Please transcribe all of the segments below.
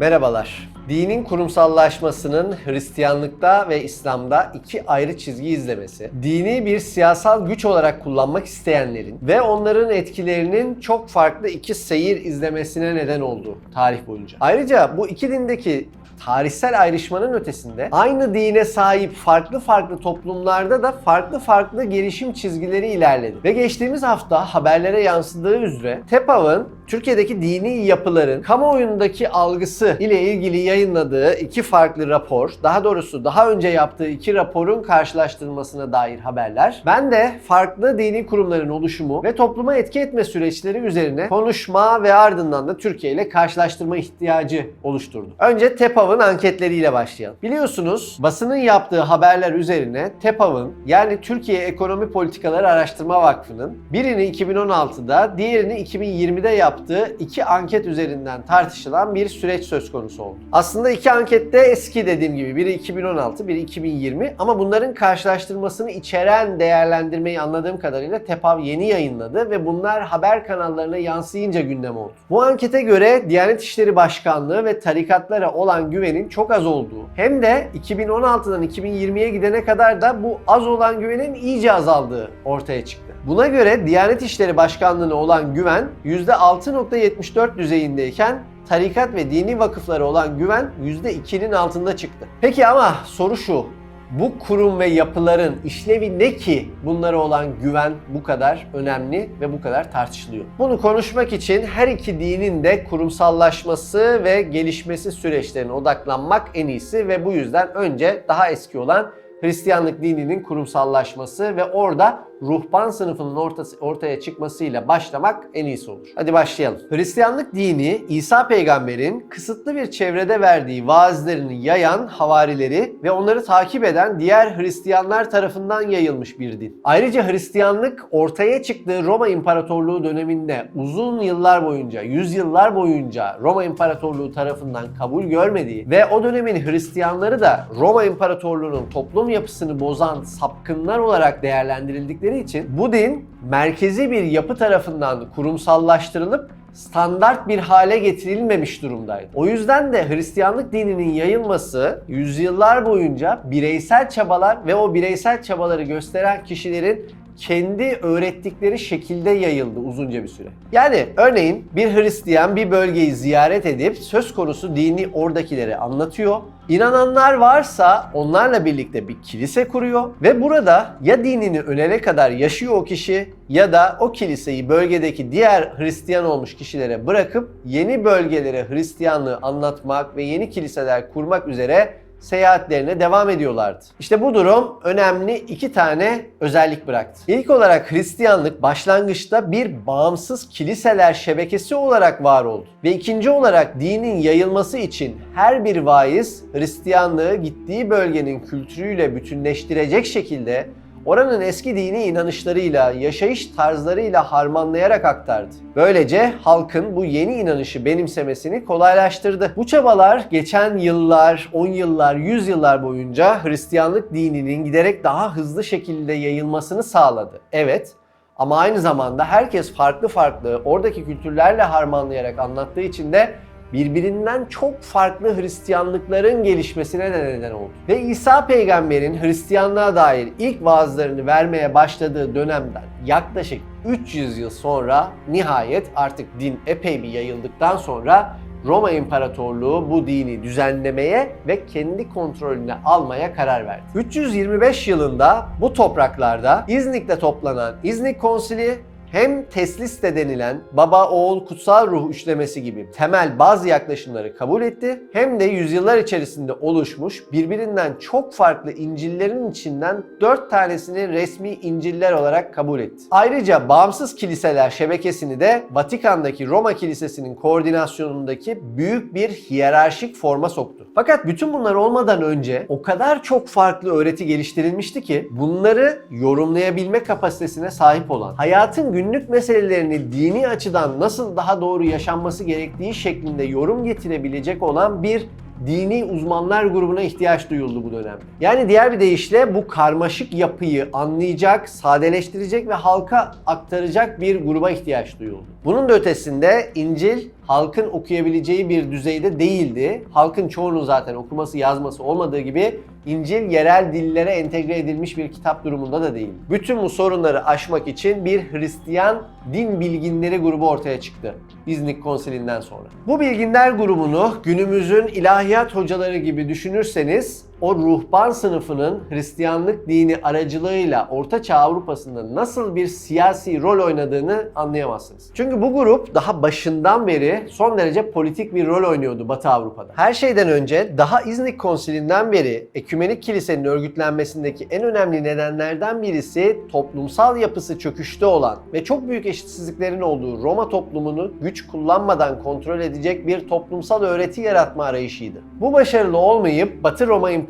Merhabalar. Dinin kurumsallaşmasının Hristiyanlıkta ve İslam'da iki ayrı çizgi izlemesi, dini bir siyasal güç olarak kullanmak isteyenlerin ve onların etkilerinin çok farklı iki seyir izlemesine neden oldu tarih boyunca. Ayrıca bu iki dindeki tarihsel ayrışmanın ötesinde aynı dine sahip farklı farklı toplumlarda da farklı farklı gelişim çizgileri ilerledi. Ve geçtiğimiz hafta haberlere yansıdığı üzere TEPAV'ın Türkiye'deki dini yapıların kamuoyundaki algısı ile ilgili yayınladığı iki farklı rapor, daha doğrusu daha önce yaptığı iki raporun karşılaştırılmasına dair haberler. Ben de farklı dini kurumların oluşumu ve topluma etki etme süreçleri üzerine konuşma ve ardından da Türkiye ile karşılaştırma ihtiyacı oluşturdu. Önce TEPAV'ın anketleriyle başlayalım. Biliyorsunuz basının yaptığı haberler üzerine TEPAV'ın yani Türkiye Ekonomi Politikaları Araştırma Vakfı'nın birini 2016'da diğerini 2020'de yaptığı iki anket üzerinden tartışılan bir süreç söz konusu oldu. Aslında iki ankette eski dediğim gibi biri 2016, biri 2020 ama bunların karşılaştırmasını içeren değerlendirmeyi anladığım kadarıyla TEPAV yeni yayınladı ve bunlar haber kanallarına yansıyınca gündem oldu. Bu ankete göre Diyanet İşleri Başkanlığı ve tarikatlara olan güvenin çok az olduğu hem de 2016'dan 2020'ye gidene kadar da bu az olan güvenin iyice azaldığı ortaya çıktı. Buna göre Diyanet İşleri Başkanlığı'na olan güven %6.74 düzeyindeyken tarikat ve dini vakıflara olan güven %2'nin altında çıktı. Peki ama soru şu. Bu kurum ve yapıların işlevi ne ki bunlara olan güven bu kadar önemli ve bu kadar tartışılıyor? Bunu konuşmak için her iki dinin de kurumsallaşması ve gelişmesi süreçlerine odaklanmak en iyisi ve bu yüzden önce daha eski olan Hristiyanlık dininin kurumsallaşması ve orada ruhban sınıfının ortası, ortaya çıkmasıyla başlamak en iyisi olur. Hadi başlayalım. Hristiyanlık dini İsa peygamberin kısıtlı bir çevrede verdiği vaazlerini yayan havarileri ve onları takip eden diğer Hristiyanlar tarafından yayılmış bir din. Ayrıca Hristiyanlık ortaya çıktığı Roma İmparatorluğu döneminde uzun yıllar boyunca, yüzyıllar boyunca Roma İmparatorluğu tarafından kabul görmediği ve o dönemin Hristiyanları da Roma İmparatorluğu'nun toplum yapısını bozan sapkınlar olarak değerlendirildikleri için bu din merkezi bir yapı tarafından kurumsallaştırılıp standart bir hale getirilmemiş durumdaydı. O yüzden de Hristiyanlık dininin yayılması yüzyıllar boyunca bireysel çabalar ve o bireysel çabaları gösteren kişilerin kendi öğrettikleri şekilde yayıldı uzunca bir süre. Yani örneğin bir Hristiyan bir bölgeyi ziyaret edip söz konusu dini oradakilere anlatıyor. İnananlar varsa onlarla birlikte bir kilise kuruyor ve burada ya dinini ölene kadar yaşıyor o kişi ya da o kiliseyi bölgedeki diğer Hristiyan olmuş kişilere bırakıp yeni bölgelere Hristiyanlığı anlatmak ve yeni kiliseler kurmak üzere seyahatlerine devam ediyorlardı. İşte bu durum önemli iki tane özellik bıraktı. İlk olarak Hristiyanlık başlangıçta bir bağımsız kiliseler şebekesi olarak var oldu. Ve ikinci olarak dinin yayılması için her bir vaiz Hristiyanlığı gittiği bölgenin kültürüyle bütünleştirecek şekilde oranın eski dini inanışlarıyla, yaşayış tarzlarıyla harmanlayarak aktardı. Böylece halkın bu yeni inanışı benimsemesini kolaylaştırdı. Bu çabalar geçen yıllar, 10 yıllar, 100 yıllar boyunca Hristiyanlık dininin giderek daha hızlı şekilde yayılmasını sağladı. Evet, ama aynı zamanda herkes farklı farklı oradaki kültürlerle harmanlayarak anlattığı için de birbirinden çok farklı Hristiyanlıkların gelişmesine de neden oldu. Ve İsa peygamberin Hristiyanlığa dair ilk vaazlarını vermeye başladığı dönemden yaklaşık 300 yıl sonra nihayet artık din epey bir yayıldıktan sonra Roma İmparatorluğu bu dini düzenlemeye ve kendi kontrolüne almaya karar verdi. 325 yılında bu topraklarda İznik'te toplanan İznik Konsili hem tesliste denilen baba oğul kutsal ruh üçlemesi gibi temel bazı yaklaşımları kabul etti hem de yüzyıllar içerisinde oluşmuş birbirinden çok farklı İncil'lerin içinden dört tanesini resmi İncil'ler olarak kabul etti. Ayrıca bağımsız kiliseler şebekesini de Vatikan'daki Roma Kilisesi'nin koordinasyonundaki büyük bir hiyerarşik forma soktu. Fakat bütün bunlar olmadan önce o kadar çok farklı öğreti geliştirilmişti ki bunları yorumlayabilme kapasitesine sahip olan, hayatın günlük meselelerini dini açıdan nasıl daha doğru yaşanması gerektiği şeklinde yorum getirebilecek olan bir dini uzmanlar grubuna ihtiyaç duyuldu bu dönemde. Yani diğer bir deyişle bu karmaşık yapıyı anlayacak, sadeleştirecek ve halka aktaracak bir gruba ihtiyaç duyuldu. Bunun da ötesinde İncil halkın okuyabileceği bir düzeyde değildi. Halkın çoğunun zaten okuması yazması olmadığı gibi İncil yerel dillere entegre edilmiş bir kitap durumunda da değil. Bütün bu sorunları aşmak için bir Hristiyan din bilginleri grubu ortaya çıktı. İznik Konsilinden sonra. Bu bilginler grubunu günümüzün ilahiyat hocaları gibi düşünürseniz o ruhban sınıfının Hristiyanlık dini aracılığıyla Orta Çağ Avrupa'sında nasıl bir siyasi rol oynadığını anlayamazsınız. Çünkü bu grup daha başından beri son derece politik bir rol oynuyordu Batı Avrupa'da. Her şeyden önce daha İznik Konsilinden beri Ekümenik Kilisenin örgütlenmesindeki en önemli nedenlerden birisi toplumsal yapısı çöküşte olan ve çok büyük eşitsizliklerin olduğu Roma toplumunu güç kullanmadan kontrol edecek bir toplumsal öğreti yaratma arayışıydı. Bu başarılı olmayıp Batı Roma İmparatorluğu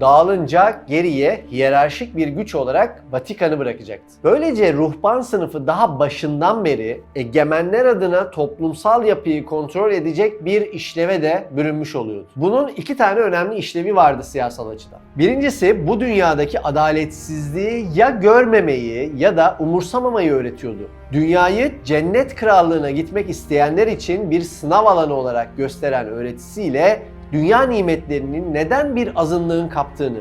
dağılınca geriye hiyerarşik bir güç olarak Vatikan'ı bırakacaktı. Böylece ruhban sınıfı daha başından beri egemenler adına toplumsal yapıyı kontrol edecek bir işleve de bürünmüş oluyordu. Bunun iki tane önemli işlevi vardı siyasal açıdan. Birincisi bu dünyadaki adaletsizliği ya görmemeyi ya da umursamamayı öğretiyordu. Dünyayı cennet krallığına gitmek isteyenler için bir sınav alanı olarak gösteren öğretisiyle dünya nimetlerinin neden bir azınlığın kaptığını,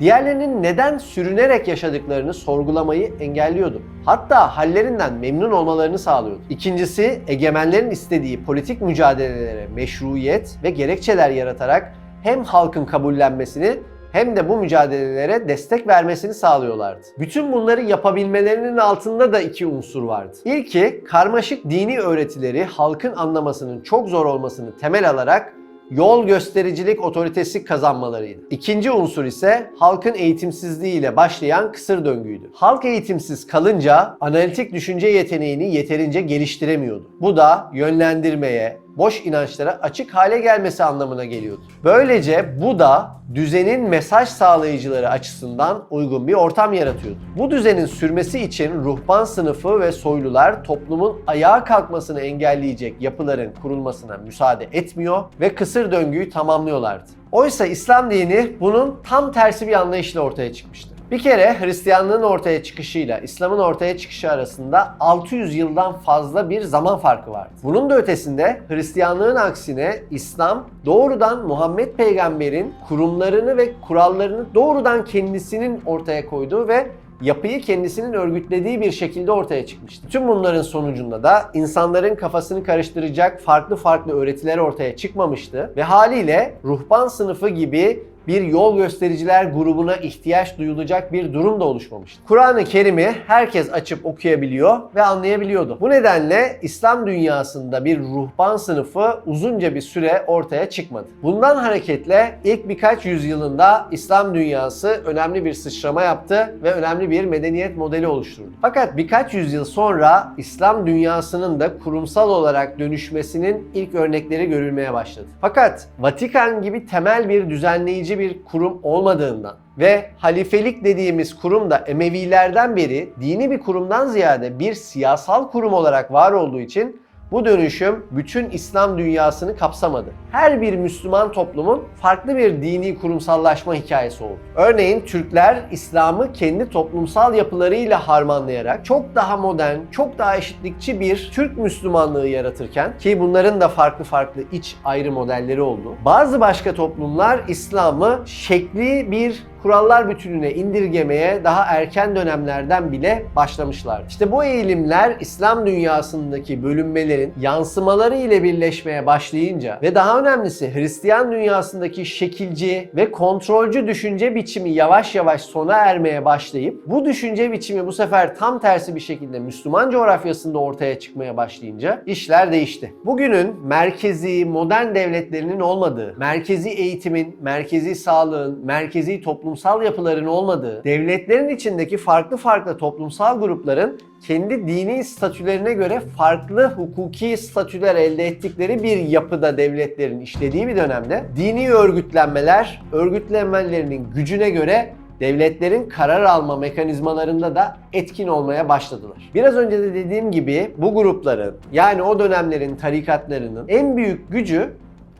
diğerlerinin neden sürünerek yaşadıklarını sorgulamayı engelliyordu. Hatta hallerinden memnun olmalarını sağlıyordu. İkincisi, egemenlerin istediği politik mücadelelere meşruiyet ve gerekçeler yaratarak hem halkın kabullenmesini hem de bu mücadelelere destek vermesini sağlıyorlardı. Bütün bunları yapabilmelerinin altında da iki unsur vardı. İlki karmaşık dini öğretileri halkın anlamasının çok zor olmasını temel alarak yol göstericilik otoritesi kazanmalarıydı. İkinci unsur ise halkın eğitimsizliğiyle başlayan kısır döngüydü. Halk eğitimsiz kalınca analitik düşünce yeteneğini yeterince geliştiremiyordu. Bu da yönlendirmeye, boş inançlara açık hale gelmesi anlamına geliyordu. Böylece bu da düzenin mesaj sağlayıcıları açısından uygun bir ortam yaratıyordu. Bu düzenin sürmesi için ruhban sınıfı ve soylular toplumun ayağa kalkmasını engelleyecek yapıların kurulmasına müsaade etmiyor ve kısır döngüyü tamamlıyorlardı. Oysa İslam dini bunun tam tersi bir anlayışla ortaya çıkmıştı. Bir kere Hristiyanlığın ortaya çıkışıyla İslam'ın ortaya çıkışı arasında 600 yıldan fazla bir zaman farkı vardı. Bunun da ötesinde Hristiyanlığın aksine İslam doğrudan Muhammed peygamberin kurumlarını ve kurallarını doğrudan kendisinin ortaya koyduğu ve yapıyı kendisinin örgütlediği bir şekilde ortaya çıkmıştı. Tüm bunların sonucunda da insanların kafasını karıştıracak farklı farklı öğretiler ortaya çıkmamıştı ve haliyle ruhban sınıfı gibi bir yol göstericiler grubuna ihtiyaç duyulacak bir durum da oluşmamıştı. Kur'an-ı Kerim'i herkes açıp okuyabiliyor ve anlayabiliyordu. Bu nedenle İslam dünyasında bir ruhban sınıfı uzunca bir süre ortaya çıkmadı. Bundan hareketle ilk birkaç yüzyılında İslam dünyası önemli bir sıçrama yaptı ve önemli bir medeniyet modeli oluşturdu. Fakat birkaç yüzyıl sonra İslam dünyasının da kurumsal olarak dönüşmesinin ilk örnekleri görülmeye başladı. Fakat Vatikan gibi temel bir düzenleyici bir kurum olmadığından ve halifelik dediğimiz kurum da Emevilerden beri dini bir kurumdan ziyade bir siyasal kurum olarak var olduğu için bu dönüşüm bütün İslam dünyasını kapsamadı. Her bir Müslüman toplumun farklı bir dini kurumsallaşma hikayesi oldu. Örneğin Türkler İslam'ı kendi toplumsal yapılarıyla harmanlayarak çok daha modern, çok daha eşitlikçi bir Türk Müslümanlığı yaratırken ki bunların da farklı farklı iç ayrı modelleri oldu. Bazı başka toplumlar İslam'ı şekli bir kurallar bütününe indirgemeye daha erken dönemlerden bile başlamışlar. İşte bu eğilimler İslam dünyasındaki bölünmelerin yansımaları ile birleşmeye başlayınca ve daha önemlisi Hristiyan dünyasındaki şekilci ve kontrolcü düşünce biçimi yavaş yavaş sona ermeye başlayıp bu düşünce biçimi bu sefer tam tersi bir şekilde Müslüman coğrafyasında ortaya çıkmaya başlayınca işler değişti. Bugünün merkezi modern devletlerinin olmadığı, merkezi eğitimin, merkezi sağlığın, merkezi toplumsal yapıların olmadığı, devletlerin içindeki farklı farklı toplumsal grupların kendi dini statülerine göre farklı hukuki statüler elde ettikleri bir yapıda devletlerin işlediği bir dönemde dini örgütlenmeler, örgütlenmelerinin gücüne göre devletlerin karar alma mekanizmalarında da etkin olmaya başladılar. Biraz önce de dediğim gibi bu grupların yani o dönemlerin tarikatlarının en büyük gücü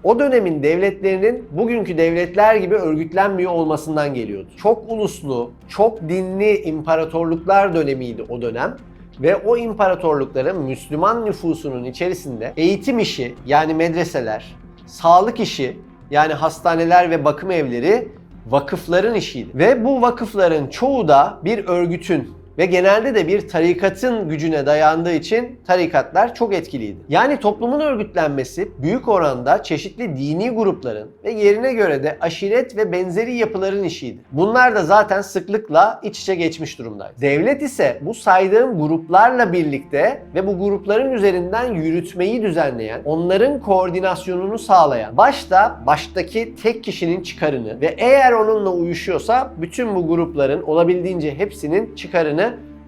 O dönemin devletlerinin bugünkü devletler gibi örgütlenmiyor olmasından geliyordu. Çok uluslu, çok dinli imparatorluklar dönemiydi o dönem ve o imparatorlukların Müslüman nüfusunun içerisinde eğitim işi yani medreseler, sağlık işi yani hastaneler ve bakım evleri vakıfların işiydi. Ve bu vakıfların çoğu da bir örgütün ve genelde de bir tarikatın gücüne dayandığı için tarikatlar çok etkiliydi. Yani toplumun örgütlenmesi büyük oranda çeşitli dini grupların ve yerine göre de aşiret ve benzeri yapıların işiydi. Bunlar da zaten sıklıkla iç içe geçmiş durumdaydı. Devlet ise bu saydığım gruplarla birlikte ve bu grupların üzerinden yürütmeyi düzenleyen, onların koordinasyonunu sağlayan, başta baştaki tek kişinin çıkarını ve eğer onunla uyuşuyorsa bütün bu grupların olabildiğince hepsinin çıkarını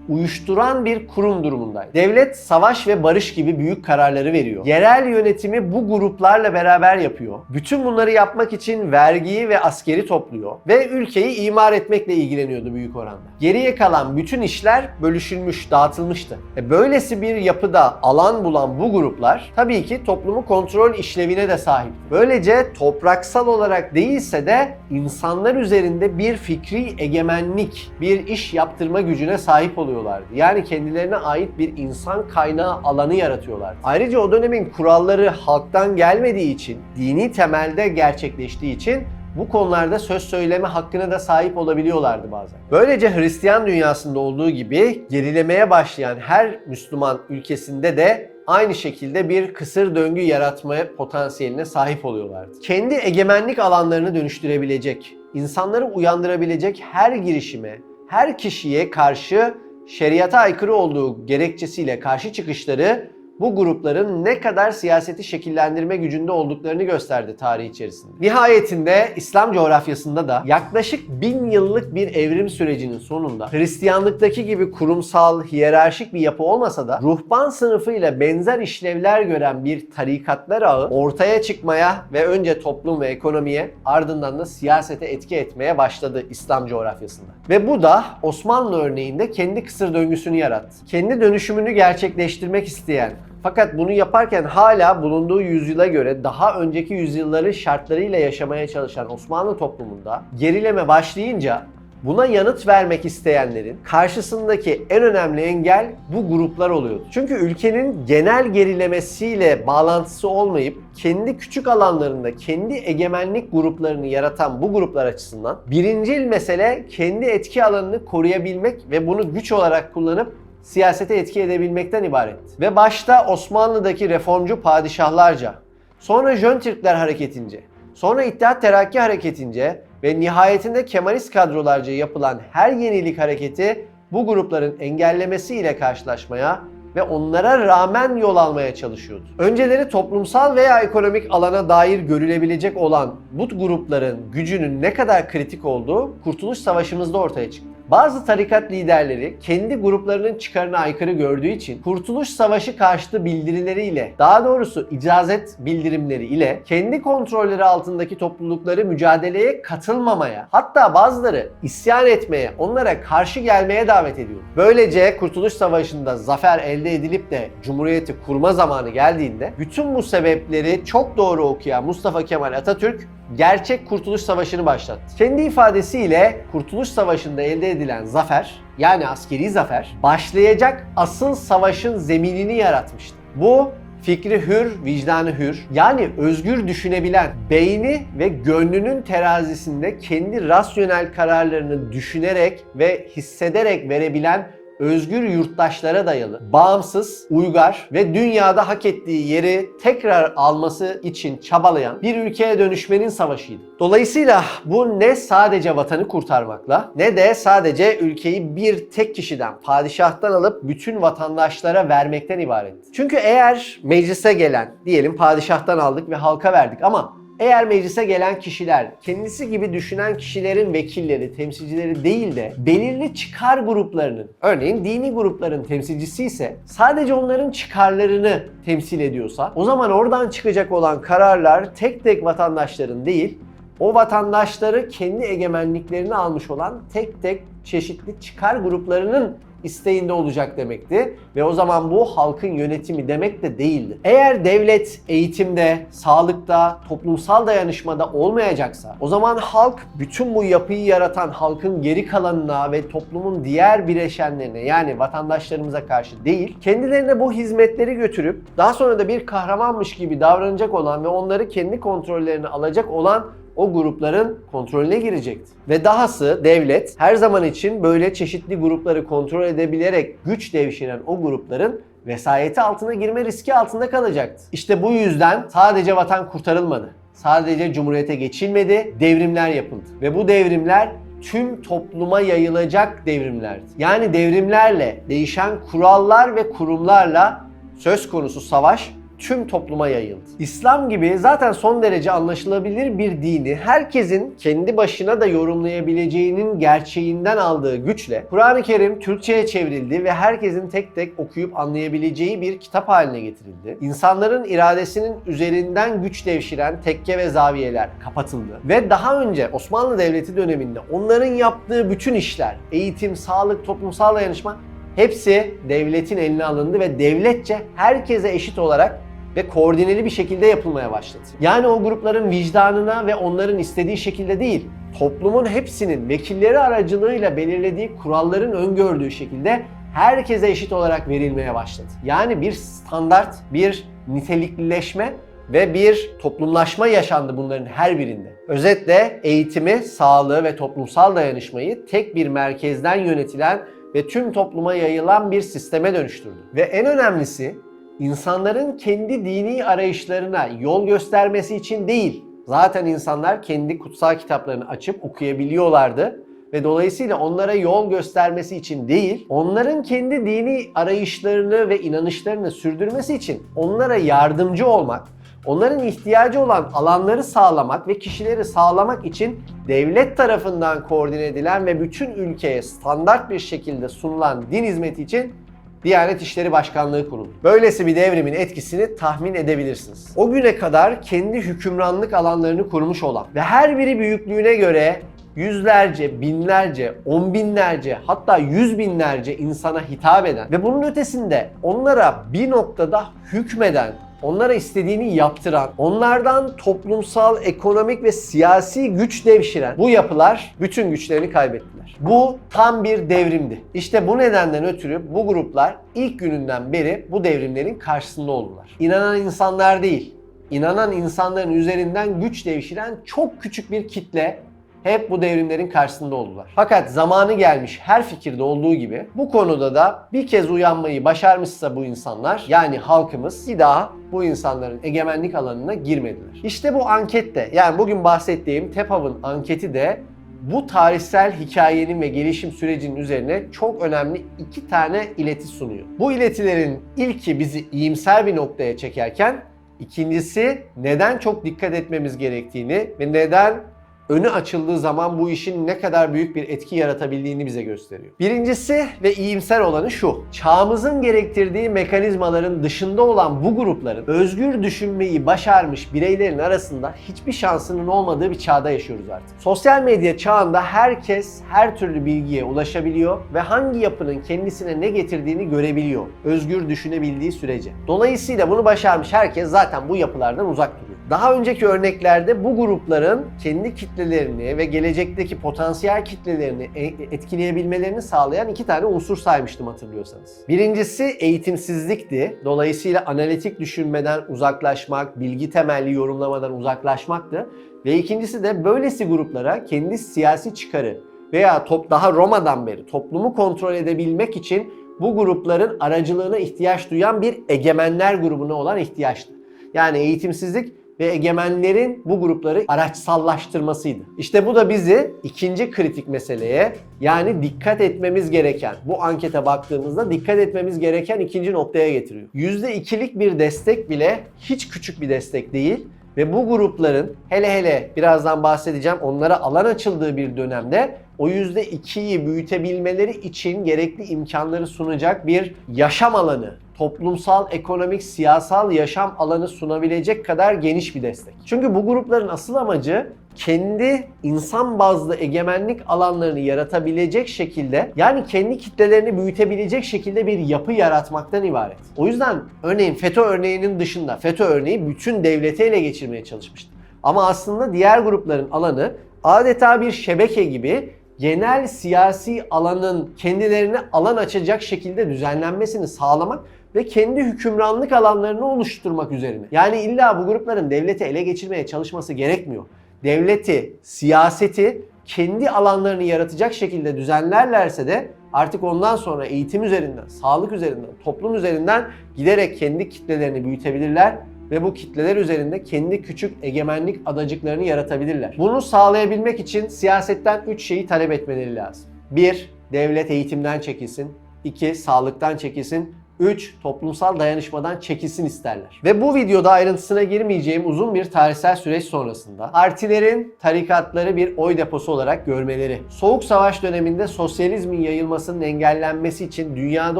uyuşturan bir kurum durumundaydı. Devlet savaş ve barış gibi büyük kararları veriyor. Yerel yönetimi bu gruplarla beraber yapıyor. Bütün bunları yapmak için vergiyi ve askeri topluyor ve ülkeyi imar etmekle ilgileniyordu büyük oranda. Geriye kalan bütün işler bölüşülmüş, dağıtılmıştı. E böylesi bir yapıda alan bulan bu gruplar tabii ki toplumu kontrol işlevine de sahip. Böylece topraksal olarak değilse de insanlar üzerinde bir fikri egemenlik, bir iş yaptırma gücüne sahip oluyorlardı. Yani kendilerine ait bir insan kaynağı alanı yaratıyorlar. Ayrıca o dönemin kuralları halktan gelmediği için, dini temelde gerçekleştiği için bu konularda söz söyleme hakkına da sahip olabiliyorlardı bazen. Böylece Hristiyan dünyasında olduğu gibi gerilemeye başlayan her Müslüman ülkesinde de aynı şekilde bir kısır döngü yaratma potansiyeline sahip oluyorlardı. Kendi egemenlik alanlarını dönüştürebilecek, insanları uyandırabilecek her girişime, her kişiye karşı şeriata aykırı olduğu gerekçesiyle karşı çıkışları bu grupların ne kadar siyaseti şekillendirme gücünde olduklarını gösterdi tarih içerisinde. Nihayetinde İslam coğrafyasında da yaklaşık bin yıllık bir evrim sürecinin sonunda Hristiyanlıktaki gibi kurumsal, hiyerarşik bir yapı olmasa da ruhban sınıfıyla benzer işlevler gören bir tarikatlar ağı ortaya çıkmaya ve önce toplum ve ekonomiye ardından da siyasete etki etmeye başladı İslam coğrafyasında. Ve bu da Osmanlı örneğinde kendi kısır döngüsünü yarattı. Kendi dönüşümünü gerçekleştirmek isteyen, fakat bunu yaparken hala bulunduğu yüzyıla göre daha önceki yüzyılların şartlarıyla yaşamaya çalışan Osmanlı toplumunda gerileme başlayınca buna yanıt vermek isteyenlerin karşısındaki en önemli engel bu gruplar oluyordu. Çünkü ülkenin genel gerilemesiyle bağlantısı olmayıp kendi küçük alanlarında kendi egemenlik gruplarını yaratan bu gruplar açısından birincil mesele kendi etki alanını koruyabilmek ve bunu güç olarak kullanıp siyasete etki edebilmekten ibaretti. Ve başta Osmanlı'daki reformcu padişahlarca, sonra Jön Türkler hareketince, sonra İttihat Terakki hareketince ve nihayetinde Kemalist kadrolarca yapılan her yenilik hareketi bu grupların engellemesiyle karşılaşmaya ve onlara rağmen yol almaya çalışıyordu. Önceleri toplumsal veya ekonomik alana dair görülebilecek olan bu grupların gücünün ne kadar kritik olduğu Kurtuluş Savaşımızda ortaya çıktı. Bazı tarikat liderleri kendi gruplarının çıkarına aykırı gördüğü için Kurtuluş Savaşı karşıtı bildirileriyle, daha doğrusu icazet bildirimleri ile kendi kontrolleri altındaki toplulukları mücadeleye katılmamaya, hatta bazıları isyan etmeye, onlara karşı gelmeye davet ediyor. Böylece Kurtuluş Savaşı'nda zafer elde edilip de Cumhuriyeti kurma zamanı geldiğinde bütün bu sebepleri çok doğru okuyan Mustafa Kemal Atatürk gerçek Kurtuluş Savaşı'nı başlattı. Kendi ifadesiyle Kurtuluş Savaşı'nda elde edilen zafer, yani askeri zafer, başlayacak asıl savaşın zeminini yaratmıştı. Bu fikri hür, vicdanı hür, yani özgür düşünebilen, beyni ve gönlünün terazisinde kendi rasyonel kararlarını düşünerek ve hissederek verebilen özgür yurttaşlara dayalı, bağımsız, uygar ve dünyada hak ettiği yeri tekrar alması için çabalayan bir ülkeye dönüşmenin savaşıydı. Dolayısıyla bu ne sadece vatanı kurtarmakla ne de sadece ülkeyi bir tek kişiden, padişahtan alıp bütün vatandaşlara vermekten ibaretti. Çünkü eğer meclise gelen, diyelim padişahtan aldık ve halka verdik ama eğer meclise gelen kişiler kendisi gibi düşünen kişilerin vekilleri, temsilcileri değil de belirli çıkar gruplarının, örneğin dini grupların temsilcisi ise sadece onların çıkarlarını temsil ediyorsa o zaman oradan çıkacak olan kararlar tek tek vatandaşların değil, o vatandaşları kendi egemenliklerini almış olan tek tek çeşitli çıkar gruplarının isteğinde olacak demekti ve o zaman bu halkın yönetimi demek de değildi. Eğer devlet eğitimde, sağlıkta, toplumsal dayanışmada olmayacaksa o zaman halk bütün bu yapıyı yaratan halkın geri kalanına ve toplumun diğer bileşenlerine yani vatandaşlarımıza karşı değil, kendilerine bu hizmetleri götürüp daha sonra da bir kahramanmış gibi davranacak olan ve onları kendi kontrollerine alacak olan o grupların kontrolüne girecekti. Ve dahası devlet her zaman için böyle çeşitli grupları kontrol edebilerek güç devşiren o grupların vesayeti altına girme riski altında kalacaktı. İşte bu yüzden sadece vatan kurtarılmadı. Sadece cumhuriyete geçilmedi, devrimler yapıldı. Ve bu devrimler tüm topluma yayılacak devrimlerdi. Yani devrimlerle, değişen kurallar ve kurumlarla söz konusu savaş tüm topluma yayıldı. İslam gibi zaten son derece anlaşılabilir bir dini herkesin kendi başına da yorumlayabileceğinin gerçeğinden aldığı güçle Kur'an-ı Kerim Türkçe'ye çevrildi ve herkesin tek tek okuyup anlayabileceği bir kitap haline getirildi. İnsanların iradesinin üzerinden güç devşiren tekke ve zaviyeler kapatıldı. Ve daha önce Osmanlı Devleti döneminde onların yaptığı bütün işler, eğitim, sağlık, toplumsal dayanışma hepsi devletin eline alındı ve devletçe herkese eşit olarak ve koordineli bir şekilde yapılmaya başladı. Yani o grupların vicdanına ve onların istediği şekilde değil, toplumun hepsinin vekilleri aracılığıyla belirlediği kuralların öngördüğü şekilde herkese eşit olarak verilmeye başladı. Yani bir standart, bir niteliklileşme ve bir toplumlaşma yaşandı bunların her birinde. Özetle eğitimi, sağlığı ve toplumsal dayanışmayı tek bir merkezden yönetilen ve tüm topluma yayılan bir sisteme dönüştürdü. Ve en önemlisi insanların kendi dini arayışlarına yol göstermesi için değil. Zaten insanlar kendi kutsal kitaplarını açıp okuyabiliyorlardı ve dolayısıyla onlara yol göstermesi için değil, onların kendi dini arayışlarını ve inanışlarını sürdürmesi için onlara yardımcı olmak, onların ihtiyacı olan alanları sağlamak ve kişileri sağlamak için devlet tarafından koordine edilen ve bütün ülkeye standart bir şekilde sunulan din hizmeti için Diyanet İşleri Başkanlığı kuruldu. Böylesi bir devrimin etkisini tahmin edebilirsiniz. O güne kadar kendi hükümranlık alanlarını kurmuş olan ve her biri büyüklüğüne göre yüzlerce, binlerce, on binlerce hatta yüz binlerce insana hitap eden ve bunun ötesinde onlara bir noktada hükmeden onlara istediğini yaptıran, onlardan toplumsal, ekonomik ve siyasi güç devşiren bu yapılar bütün güçlerini kaybettiler. Bu tam bir devrimdi. İşte bu nedenden ötürü bu gruplar ilk gününden beri bu devrimlerin karşısında oldular. İnanan insanlar değil, inanan insanların üzerinden güç devşiren çok küçük bir kitle hep bu devrimlerin karşısında oldular. Fakat zamanı gelmiş her fikirde olduğu gibi bu konuda da bir kez uyanmayı başarmışsa bu insanlar yani halkımız bir daha bu insanların egemenlik alanına girmediler. İşte bu ankette yani bugün bahsettiğim TEPAV'ın anketi de bu tarihsel hikayenin ve gelişim sürecinin üzerine çok önemli iki tane ileti sunuyor. Bu iletilerin ilki bizi iyimser bir noktaya çekerken ikincisi neden çok dikkat etmemiz gerektiğini ve neden önü açıldığı zaman bu işin ne kadar büyük bir etki yaratabildiğini bize gösteriyor. Birincisi ve iyimser olanı şu. Çağımızın gerektirdiği mekanizmaların dışında olan bu grupların özgür düşünmeyi başarmış bireylerin arasında hiçbir şansının olmadığı bir çağda yaşıyoruz artık. Sosyal medya çağında herkes her türlü bilgiye ulaşabiliyor ve hangi yapının kendisine ne getirdiğini görebiliyor. Özgür düşünebildiği sürece. Dolayısıyla bunu başarmış herkes zaten bu yapılardan uzak duruyor. Daha önceki örneklerde bu grupların kendi kitlelerini ve gelecekteki potansiyel kitlelerini e- etkileyebilmelerini sağlayan iki tane unsur saymıştım hatırlıyorsanız. Birincisi eğitimsizlikti. Dolayısıyla analitik düşünmeden uzaklaşmak, bilgi temelli yorumlamadan uzaklaşmaktı. Ve ikincisi de böylesi gruplara kendi siyasi çıkarı veya top daha Roma'dan beri toplumu kontrol edebilmek için bu grupların aracılığına ihtiyaç duyan bir egemenler grubuna olan ihtiyaçtı. Yani eğitimsizlik ve egemenlerin bu grupları araçsallaştırmasıydı. İşte bu da bizi ikinci kritik meseleye yani dikkat etmemiz gereken, bu ankete baktığımızda dikkat etmemiz gereken ikinci noktaya getiriyor. %2'lik bir destek bile hiç küçük bir destek değil ve bu grupların hele hele birazdan bahsedeceğim onlara alan açıldığı bir dönemde o %2'yi büyütebilmeleri için gerekli imkanları sunacak bir yaşam alanı, toplumsal, ekonomik, siyasal yaşam alanı sunabilecek kadar geniş bir destek. Çünkü bu grupların asıl amacı kendi insan bazlı egemenlik alanlarını yaratabilecek şekilde yani kendi kitlelerini büyütebilecek şekilde bir yapı yaratmaktan ibaret. O yüzden örneğin FETÖ örneğinin dışında FETÖ örneği bütün devleti ele geçirmeye çalışmıştı. Ama aslında diğer grupların alanı adeta bir şebeke gibi genel siyasi alanın kendilerine alan açacak şekilde düzenlenmesini sağlamak ve kendi hükümranlık alanlarını oluşturmak üzerine. Yani illa bu grupların devleti ele geçirmeye çalışması gerekmiyor. Devleti, siyaseti kendi alanlarını yaratacak şekilde düzenlerlerse de artık ondan sonra eğitim üzerinden, sağlık üzerinden, toplum üzerinden giderek kendi kitlelerini büyütebilirler ve bu kitleler üzerinde kendi küçük egemenlik adacıklarını yaratabilirler. Bunu sağlayabilmek için siyasetten 3 şeyi talep etmeleri lazım. 1. Devlet eğitimden çekilsin. 2. Sağlıktan çekilsin. 3. Toplumsal dayanışmadan çekilsin isterler. Ve bu videoda ayrıntısına girmeyeceğim uzun bir tarihsel süreç sonrasında partilerin tarikatları bir oy deposu olarak görmeleri, Soğuk Savaş döneminde sosyalizmin yayılmasının engellenmesi için dünyada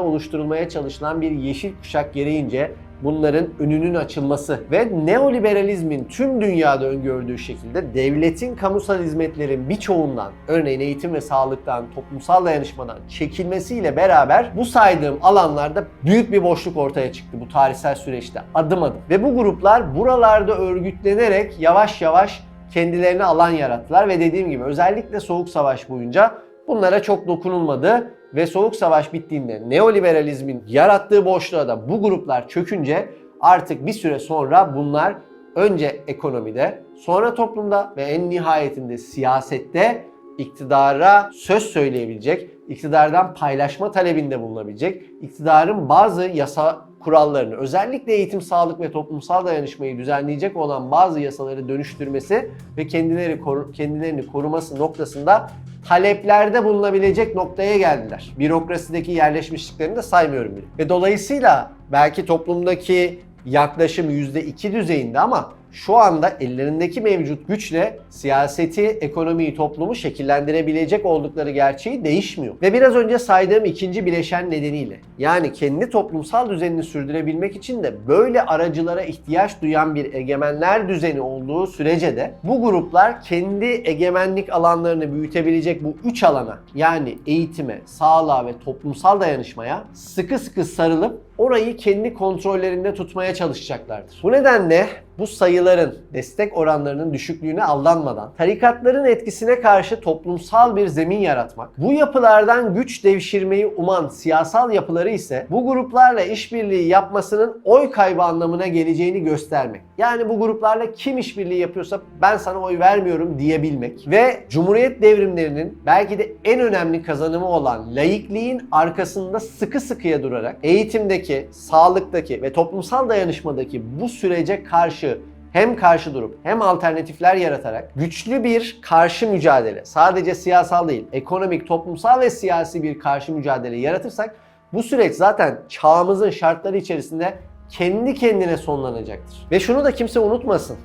oluşturulmaya çalışılan bir yeşil kuşak gereğince bunların önünün açılması ve neoliberalizmin tüm dünyada öngördüğü şekilde devletin kamusal hizmetlerin birçoğundan örneğin eğitim ve sağlıktan, toplumsal dayanışmadan çekilmesiyle beraber bu saydığım alanlarda büyük bir boşluk ortaya çıktı bu tarihsel süreçte adım adım. Ve bu gruplar buralarda örgütlenerek yavaş yavaş kendilerine alan yarattılar ve dediğim gibi özellikle Soğuk Savaş boyunca bunlara çok dokunulmadı ve Soğuk Savaş bittiğinde neoliberalizmin yarattığı boşluğa da bu gruplar çökünce artık bir süre sonra bunlar önce ekonomide, sonra toplumda ve en nihayetinde siyasette iktidara söz söyleyebilecek, iktidardan paylaşma talebinde bulunabilecek, iktidarın bazı yasa kurallarını, özellikle eğitim, sağlık ve toplumsal dayanışmayı düzenleyecek olan bazı yasaları dönüştürmesi ve kendileri kendilerini koruması noktasında taleplerde bulunabilecek noktaya geldiler. Bürokrasideki yerleşmişliklerini de saymıyorum bile. Ve dolayısıyla belki toplumdaki yaklaşım %2 düzeyinde ama şu anda ellerindeki mevcut güçle siyaseti, ekonomiyi, toplumu şekillendirebilecek oldukları gerçeği değişmiyor. Ve biraz önce saydığım ikinci bileşen nedeniyle yani kendi toplumsal düzenini sürdürebilmek için de böyle aracılara ihtiyaç duyan bir egemenler düzeni olduğu sürece de bu gruplar kendi egemenlik alanlarını büyütebilecek bu üç alana yani eğitime, sağlığa ve toplumsal dayanışmaya sıkı sıkı sarılıp orayı kendi kontrollerinde tutmaya çalışacaklardır. Bu nedenle bu sayıların destek oranlarının düşüklüğüne aldanmadan tarikatların etkisine karşı toplumsal bir zemin yaratmak, bu yapılardan güç devşirmeyi uman siyasal yapıları ise bu gruplarla işbirliği yapmasının oy kaybı anlamına geleceğini göstermek. Yani bu gruplarla kim işbirliği yapıyorsa ben sana oy vermiyorum diyebilmek ve Cumhuriyet devrimlerinin belki de en önemli kazanımı olan laikliğin arkasında sıkı sıkıya durarak eğitimdeki, sağlıktaki ve toplumsal dayanışmadaki bu sürece karşı hem karşı durup hem alternatifler yaratarak güçlü bir karşı mücadele, sadece siyasal değil, ekonomik, toplumsal ve siyasi bir karşı mücadele yaratırsak bu süreç zaten çağımızın şartları içerisinde kendi kendine sonlanacaktır. Ve şunu da kimse unutmasın.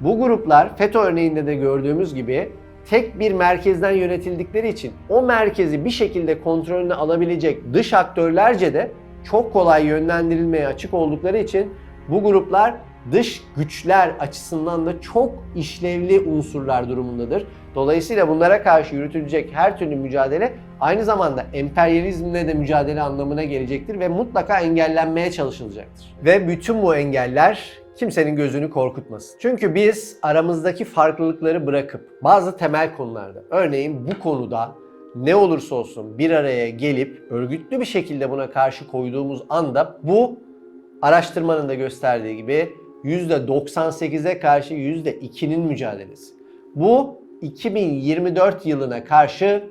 Bu gruplar FETÖ örneğinde de gördüğümüz gibi tek bir merkezden yönetildikleri için o merkezi bir şekilde kontrolüne alabilecek dış aktörlerce de çok kolay yönlendirilmeye açık oldukları için bu gruplar dış güçler açısından da çok işlevli unsurlar durumundadır. Dolayısıyla bunlara karşı yürütülecek her türlü mücadele aynı zamanda emperyalizmle de mücadele anlamına gelecektir ve mutlaka engellenmeye çalışılacaktır. Ve bütün bu engeller kimsenin gözünü korkutmasın. Çünkü biz aramızdaki farklılıkları bırakıp bazı temel konularda örneğin bu konuda ne olursa olsun bir araya gelip örgütlü bir şekilde buna karşı koyduğumuz anda bu araştırmanın da gösterdiği gibi %98'e karşı %2'nin mücadelesi. Bu 2024 yılına karşı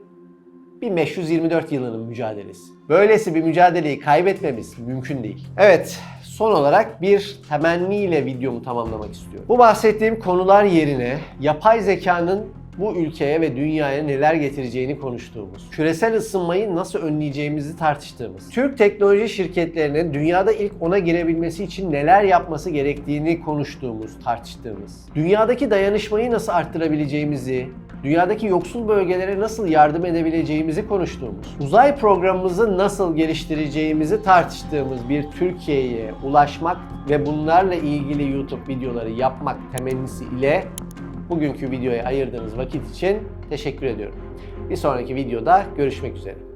1524 yılının mücadelesi. Böylesi bir mücadeleyi kaybetmemiz mümkün değil. Evet, son olarak bir temenniyle videomu tamamlamak istiyorum. Bu bahsettiğim konular yerine yapay zekanın bu ülkeye ve dünyaya neler getireceğini konuştuğumuz, küresel ısınmayı nasıl önleyeceğimizi tartıştığımız, Türk teknoloji şirketlerinin dünyada ilk ona girebilmesi için neler yapması gerektiğini konuştuğumuz, tartıştığımız, dünyadaki dayanışmayı nasıl arttırabileceğimizi, dünyadaki yoksul bölgelere nasıl yardım edebileceğimizi konuştuğumuz, uzay programımızı nasıl geliştireceğimizi tartıştığımız bir Türkiye'ye ulaşmak ve bunlarla ilgili YouTube videoları yapmak temennisi ile Bugünkü videoya ayırdığınız vakit için teşekkür ediyorum. Bir sonraki videoda görüşmek üzere.